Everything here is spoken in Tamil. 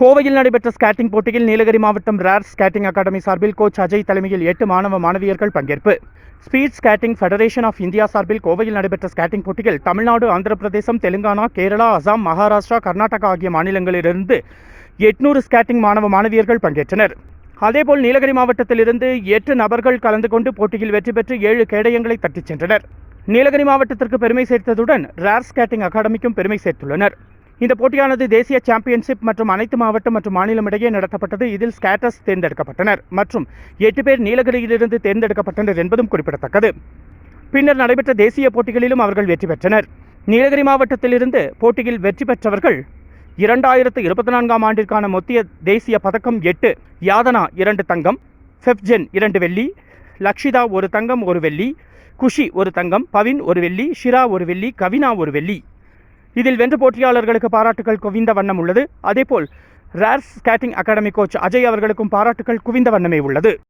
கோவையில் நடைபெற்ற ஸ்கேட்டிங் போட்டியில் நீலகிரி மாவட்டம் ரேர் ஸ்கேட்டிங் அகாடமி சார்பில் கோச் அஜய் தலைமையில் எட்டு மாணவ மாணவியர்கள் பங்கேற்பு. Speed skating federation of India சார்பில் கோவையில் நடைபெற்ற ஸ்கேட்டிங் போட்டியில் தமிழ்நாடு ஆந்திர பிரதேசம் தெலுங்கானா கேரளா அசாம் மகாராஷ்டிரா கர்நாடகா ஆகிய மாநிலங்களிலிருந்து எட்நூறு ஸ்கேட்டிங் மாணவ மாணவியர்கள் பங்கேற்றனர். அதேபோல் நீலகிரி மாவட்டத்திலிருந்து எட்டு நபர்கள் கலந்து கொண்டு போட்டியில் வெற்றி பெற்று ஏழு கேடயங்களை தட்டிச் சென்றனர். நீலகிரி மாவட்டத்திற்கு பெருமை சேர்த்ததுடன் ரேர் ஸ்கேட்டிங் அகாடமிக்கும் பெருமை சேர்த்துள்ளனர். இந்த போட்டியானது தேசிய சாம்பியன்ஷிப் மற்றும் அனைத்து மாவட்டம் மற்றும் மாநிலம் இடையே நடத்தப்பட்டது. இதில் ஸ்கேட்டர்ஸ் தேர்ந்தெடுக்கப்பட்டனர். மற்றும் எட்டு பேர் நீலகிரியிலிருந்து தேர்ந்தெடுக்கப்பட்டனர் என்பதும் குறிப்பிடத்தக்கது. பின்னர் நடைபெற்ற தேசிய போட்டிகளிலும் அவர்கள் வெற்றி பெற்றனர். நீலகிரி மாவட்டத்திலிருந்து போட்டியில் வெற்றி பெற்றவர்கள் இரண்டாயிரத்து இருபத்தி நான்காம் ஆண்டிற்கான மொத்திய தேசிய பதக்கம் எட்டு யாதனா இரண்டு தங்கம் ஃபெப்ஜென் இரண்டு வெள்ளி லக்ஷிதா ஒரு தங்கம் ஒரு வெள்ளி குஷி ஒரு தங்கம் பவின் ஒரு வெள்ளி ஷிரா ஒரு வெள்ளி கவினா ஒரு வெள்ளி. இதில் வென்ற போட்டியாளர்களுக்கு பாராட்டுகள் குவிந்த வண்ணம் உள்ளது. அதேபோல் rare skating academy coach Ajay அவர்களுக்கும் பாராட்டுகள் குவிந்த வண்ணமே உள்ளது.